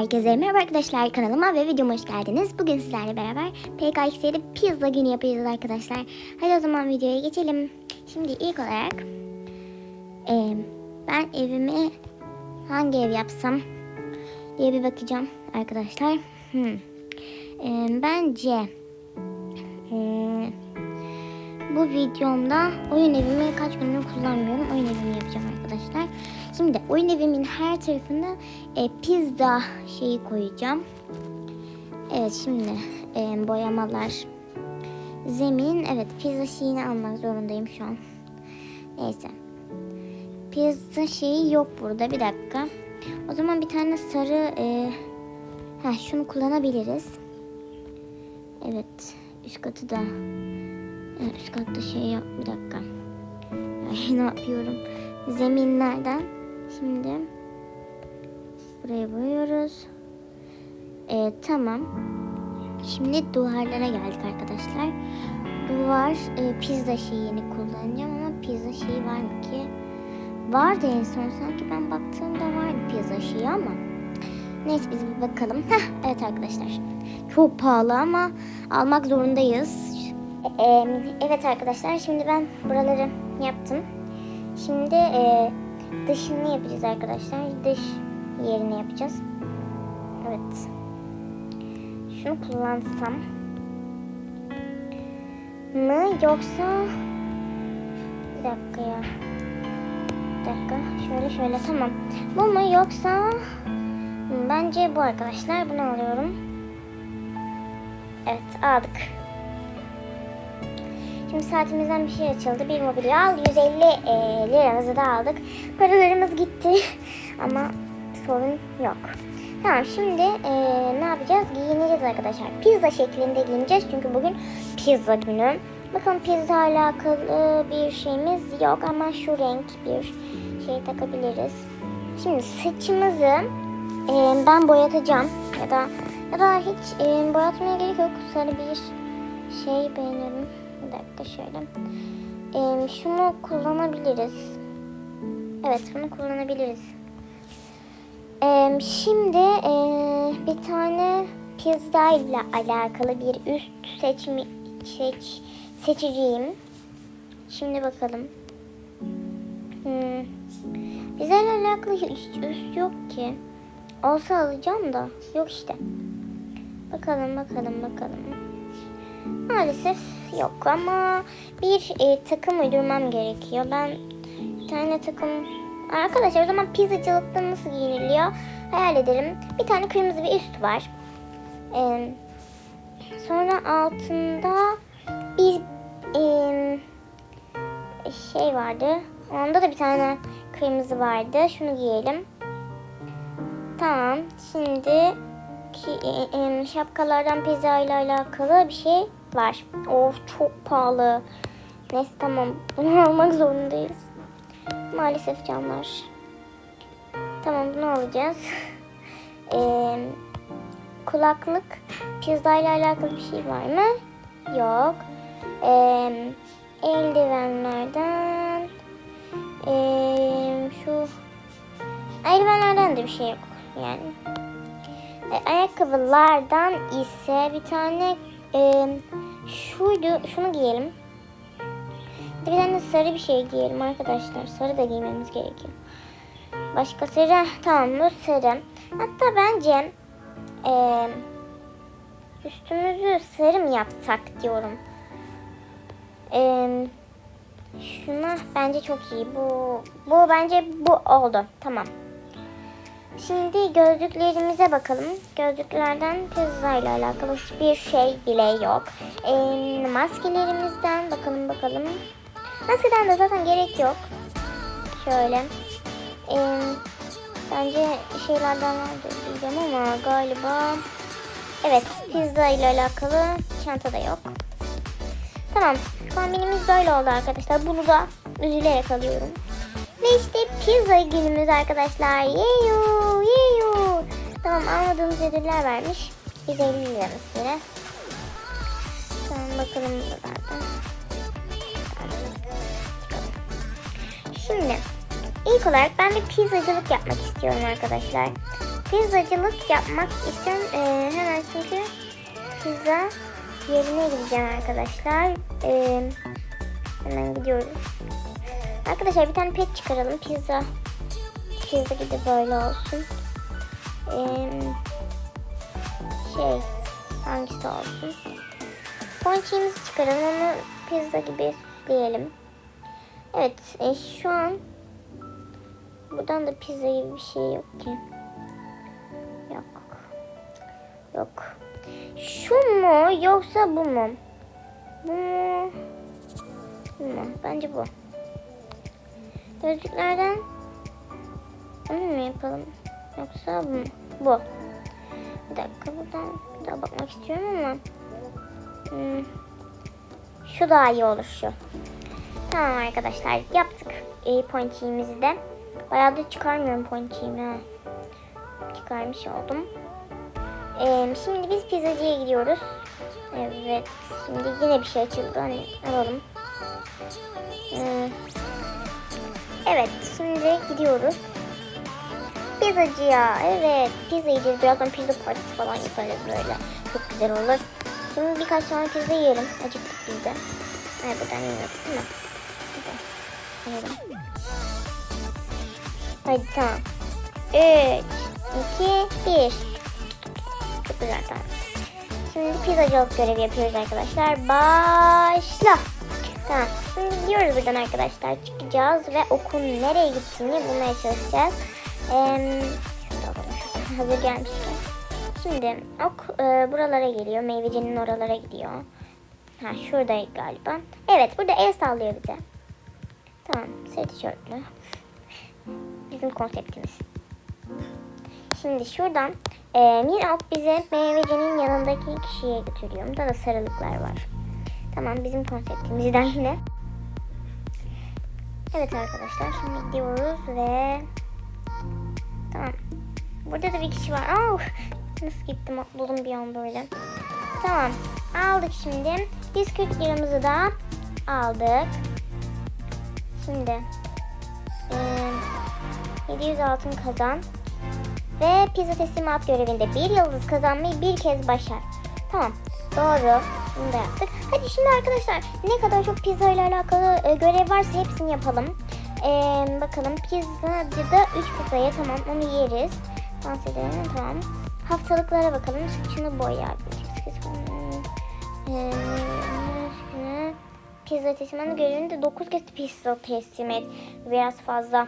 Herkese merhaba arkadaşlar kanalıma ve videoma hoş geldiniz. Bugün sizlerle beraber PKX'de pizza günü yapacağız arkadaşlar. Hadi o zaman videoya geçelim. Şimdi ilk olarak e, ben evimi hangi ev yapsam diye bir bakacağım arkadaşlar. Hmm. E, bence e, bu videomda oyun evimi kaç gündür kullanmıyorum. Oyun evimi yapacağım arkadaşlar. Şimdi oyun evimin her tarafına e, pizza şeyi koyacağım. Evet şimdi e, boyamalar. Zemin evet pizza şeyini almak zorundayım şu an. Neyse. Pizza şeyi yok burada bir dakika. O zaman bir tane sarı e, heh, şunu kullanabiliriz. Evet üst katı da üst katta şey yap bir dakika. Ay, ne yapıyorum? Zeminlerden Şimdi buraya boyuyoruz. Ee, tamam. Şimdi duvarlara geldik arkadaşlar. Duvar e, pizza şeyini kullanacağım ama pizza şeyi var mı ki? Vardı en son sanki ben baktığımda vardı pizza şeyi ama. Neyse biz bir bakalım. Heh, evet arkadaşlar. Çok pahalı ama almak zorundayız. Evet arkadaşlar şimdi ben buraları yaptım. Şimdi e, dışını yapacağız arkadaşlar. Dış yerini yapacağız. Evet. Şunu kullansam mı yoksa bir dakika ya. Bir dakika. Şöyle şöyle tamam. Bu mu yoksa bence bu arkadaşlar. Bunu alıyorum. Evet aldık. Şimdi saatimizden bir şey açıldı. Bir mobilya al. 150 e, liramızı da aldık. Paralarımız gitti. Ama sorun yok. Tamam şimdi e, ne yapacağız? Giyineceğiz arkadaşlar. Pizza şeklinde giyineceğiz. Çünkü bugün pizza günü. Bakın pizza alakalı bir şeyimiz yok. Ama şu renk bir şey takabiliriz. Şimdi saçımızı e, ben boyatacağım. Ya da ya da hiç e, boyatmaya gerek yok. Sarı bir şey beğeniyorum. Dakika şöyle. Ee, şunu kullanabiliriz. Evet bunu kullanabiliriz. Ee, şimdi e, bir tane pizza ile alakalı bir üst seçimi seç, seçeceğim. Şimdi bakalım. Hmm. Pizza ile alakalı üst, üst yok ki. Olsa alacağım da. Yok işte. Bakalım bakalım bakalım. Maalesef yok ama bir e, takım uydurmam gerekiyor. Ben bir tane takım... Arkadaşlar o zaman pizzacılıkta nasıl giyiniliyor hayal edelim. Bir tane kırmızı bir üst var. Ee, sonra altında bir e, şey vardı. Onda da bir tane kırmızı vardı. Şunu giyelim. Tamam. Şimdi ki, e, e, şapkalardan pizza ile alakalı bir şey var. Of çok pahalı. Neyse tamam bunu almak zorundayız. Maalesef canlar. Tamam bunu alacağız. Ee, kulaklık pizza ile alakalı bir şey var mı? Yok. Ee, eldivenlerden ee, şu eldivenlerden de bir şey yok yani. E, ayakkabılardan ise bir tane e, şuydu. Şunu giyelim. Bir tane sarı bir şey giyelim arkadaşlar. Sarı da giymemiz gerekiyor. Başka sarı. Tamam bu sarı. Hatta bence e, üstümüzü sarı mı yapsak diyorum. E, şuna bence çok iyi. Bu bu bence bu oldu. Tamam. Şimdi gözlüklerimize bakalım. Gözlüklerden pizza ile alakalı hiçbir şey bile yok. E, maskelerimizden bakalım bakalım. Maskeden de zaten gerek yok. Şöyle. E, bence şeylerden vardır diyeceğim ama galiba... Evet pizza ile alakalı çanta da yok. Tamam kombinimiz böyle oldu arkadaşlar. Bunu da üzülerek alıyorum. Ve işte pizza günümüz arkadaşlar. Yeyu yeyu. Tamam almadığımız ödüller vermiş. 150 lira mesela. Tamam bakalım buralardan. Şimdi ilk olarak ben bir pizzacılık yapmak istiyorum arkadaşlar. pizzacılık yapmak için e, hemen çünkü pizza yerine gideceğim arkadaşlar. E, hemen gidiyoruz. Arkadaşlar bir tane pet çıkaralım. Pizza pizza gibi böyle olsun. E, şey hangisi olsun? Ponçiğimizi çıkaralım. Onu pizza gibi süsleyelim. Evet e, şu an buradan da pizza gibi bir şey yok ki. Yok. Yok. Şu mu yoksa bu mu? Bu mu? Bu mu? Bence bu. Gözlüklerden bunu mu yapalım? Yoksa bu mu? Bu. Bir dakika buradan bir daha bakmak istiyorum ama hmm, şu daha iyi olur şu. Tamam arkadaşlar yaptık e, ponçiğimizi de. Bayağı da çıkarmıyorum ponçiğimi. ha. Çıkarmış oldum. Ee, şimdi biz pizzacıya gidiyoruz. Evet. Şimdi yine bir şey açıldı. Hani alalım. Evet. Şimdi gidiyoruz. Pizzacıya. Evet. Pizza yiyeceğiz. Birazdan pizza partisi falan yaparız böyle. Çok güzel olur. Şimdi birkaç tane pizza yiyelim. Acıktık biz de. Ay buradan yemiyoruz değil mi? Alalım. Hadi tamam. 3, 2, 1. Çok güzel tamam. Şimdi pizzacılık görevi yapıyoruz arkadaşlar. Başla. Tamam. Şimdi gidiyoruz buradan arkadaşlar. Çıkacağız ve okun nereye gittiğini bulmaya çalışacağız. Ee. Hazır gelmişken. Şimdi ok e, buralara geliyor. Meyvecinin oralara gidiyor. Ha şurada galiba. Evet burada el sallıyor bize. Tamam. Sarı tişörtlü. Bizim konseptimiz. Şimdi şuradan e, yine ok bize meyvecinin yanındaki kişiye götürüyor. Burada da sarılıklar var. Tamam bizim konseptimizden yine. Evet arkadaşlar şimdi gidiyoruz ve tamam. Burada da bir kişi var. Aa, nasıl gittim atladım bir an böyle. Tamam aldık şimdi. Biz 40 liramızı da aldık. Şimdi e, 700 altın kazan. Ve pizza teslimat görevinde bir yıldız kazanmayı bir kez başar. Tamam. Doğru. Bunu da yaptık. Hadi şimdi arkadaşlar ne kadar çok pizza ile alakalı e, görev varsa hepsini yapalım. E, bakalım pizzacıda 3 pizzaya tamam onu yeriz. Dans edelim tamam. Haftalıklara bakalım. Saçını boya. E, pizza teslimatı görevinde 9 kez pizza teslim et. Biraz fazla.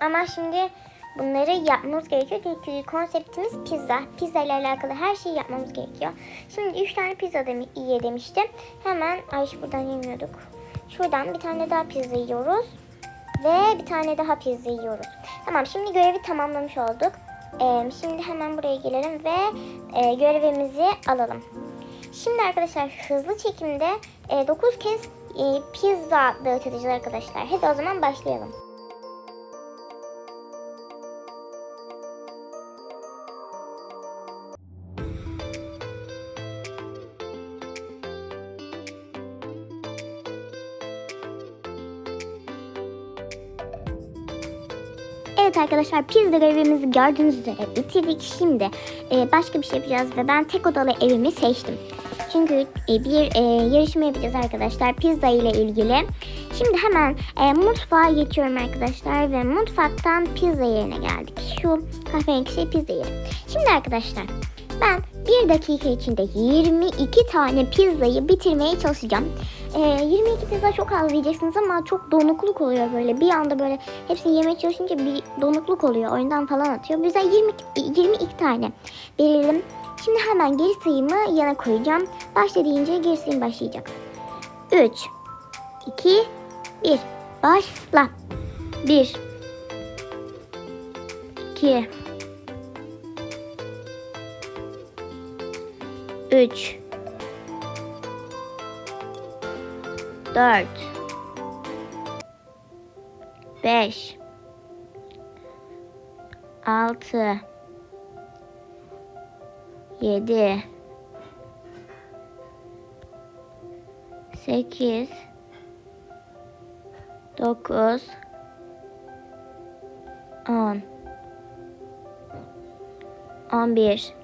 Ama şimdi bunları yapmamız gerekiyor. Çünkü konseptimiz pizza. Pizza ile alakalı her şeyi yapmamız gerekiyor. Şimdi 3 tane pizza demi iyi demiştim. Hemen ay buradan yemiyorduk. Şuradan bir tane daha pizza yiyoruz. Ve bir tane daha pizza yiyoruz. Tamam şimdi görevi tamamlamış olduk. Ee, şimdi hemen buraya gelelim ve e, görevimizi alalım. Şimdi arkadaşlar hızlı çekimde e, 9 kez e, pizza dağıtacağız arkadaşlar. Hadi o zaman başlayalım. Arkadaşlar pizza görevimizi gördüğünüz üzere bitirdik. Şimdi e, başka bir şey yapacağız ve ben tek odalı evimi seçtim. Çünkü e, bir e, yarışma yapacağız arkadaşlar pizza ile ilgili. Şimdi hemen e, mutfağa geçiyorum arkadaşlar ve mutfaktan pizza yerine geldik. Şu kahverengi şey pizza yeri. Şimdi arkadaşlar ben bir dakika içinde 22 tane pizzayı bitirmeye çalışacağım. Ee, 22 pizza çok az diyeceksiniz ama çok donukluk oluyor böyle. Bir anda böyle hepsini yemeye çalışınca bir donukluk oluyor. Oyundan falan atıyor. Bizden 20, 22 tane verelim. Şimdi hemen geri sayımı yana koyacağım. Başla deyince geri sayım başlayacak. 3, 2, 1. Başla. 1, 2, 3 4 5 6 7 8 9 10 11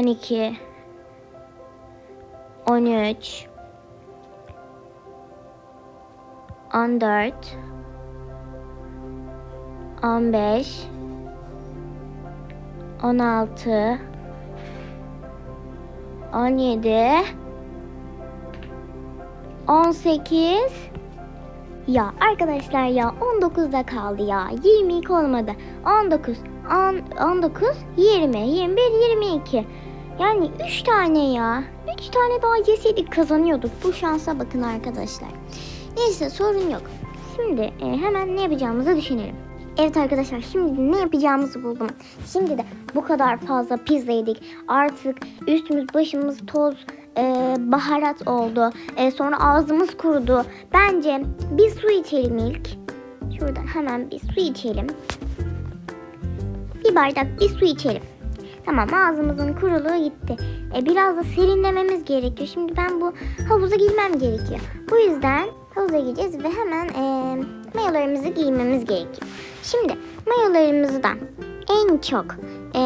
12 13 14 15 16 17 18 ya arkadaşlar ya 19'da kaldı ya. 22 olmadı. 19, 10, 19, 20, 21, 22. Yani 3 tane ya. 3 tane daha yeseydik kazanıyorduk. Bu şansa bakın arkadaşlar. Neyse sorun yok. Şimdi e, hemen ne yapacağımızı düşünelim. Evet arkadaşlar şimdi ne yapacağımızı buldum. Şimdi de bu kadar fazla pizza yedik. Artık üstümüz başımız toz e, baharat oldu. E, sonra ağzımız kurudu. Bence bir su içelim ilk. Şuradan hemen bir su içelim. Bir bardak bir su içelim. Tamam ağzımızın kuruluğu gitti. E, biraz da serinlememiz gerekiyor. Şimdi ben bu havuza girmem gerekiyor. Bu yüzden havuza gireceğiz ve hemen e, mayolarımızı giymemiz gerekiyor. Şimdi mayolarımızdan en çok e,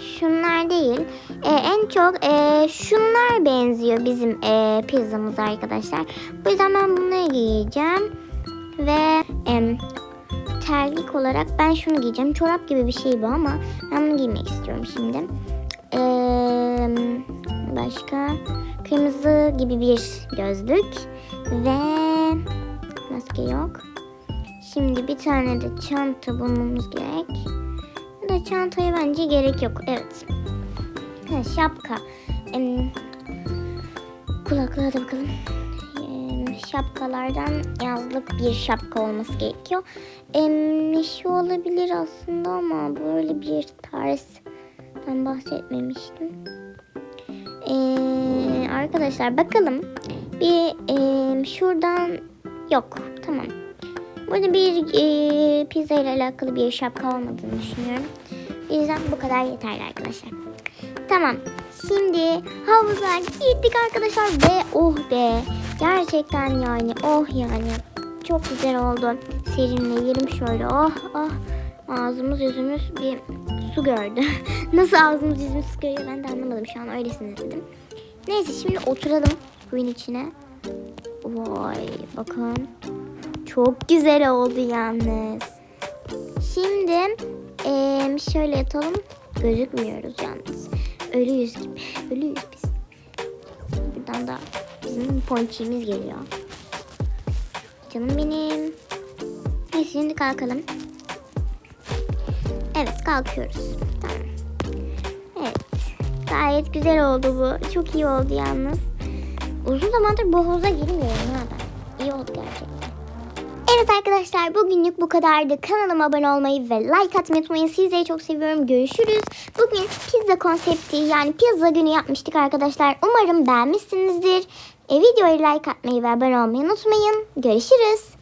şunlar değil e, en çok e, şunlar benziyor bizim e, pizzamıza arkadaşlar. Bu yüzden ben bunları giyeceğim ve e, terlik olarak ben şunu giyeceğim. Çorap gibi bir şey bu ama ben bunu giymek istiyorum şimdi. Ee, başka kırmızı gibi bir gözlük ve maske yok. Şimdi bir tane de çanta bulmamız gerek. Ya da çantaya bence gerek yok. Evet. Ha, şapka. Em, kulaklığa da bakalım. Şapkalardan yazlık bir şapka olması gerekiyor. Şu olabilir aslında ama böyle bir tarzdan bahsetmemiştim. Ee, arkadaşlar bakalım. Bir em, şuradan yok. Tamam. Burada bir e, pizza ile alakalı bir şapka olmadığını düşünüyorum. O yüzden bu kadar yeterli arkadaşlar. Tamam. Şimdi havuza gittik arkadaşlar ve oh be. Gerçekten yani oh yani. Çok güzel oldu. Serinleyelim şöyle. Oh oh. Ağzımız yüzümüz bir su gördü. Nasıl ağzımız yüzümüz su görüyor ben de anlamadım. Şu an öylesine dedim. Neyse şimdi oturalım suyun içine. Vay bakın. Çok güzel oldu yalnız. Şimdi eee, şöyle yatalım. Gözükmüyoruz yalnız. Ölüyüz gibi. Ölüyüz biz. Buradan da bizim ponçimiz geliyor. Canım benim. Neyse şimdi kalkalım. Evet kalkıyoruz. Tamam. Evet. Gayet güzel oldu bu. Çok iyi oldu yalnız. Uzun zamandır bu havuza girmiyorum ha ben. İyi oldu gerçekten. Evet arkadaşlar bugünlük bu kadardı. Kanalıma abone olmayı ve like atmayı unutmayın. Sizleri çok seviyorum. Görüşürüz. Bugün pizza konsepti yani pizza günü yapmıştık arkadaşlar. Umarım beğenmişsinizdir. E, videoya like atmayı ve abone olmayı unutmayın. Görüşürüz.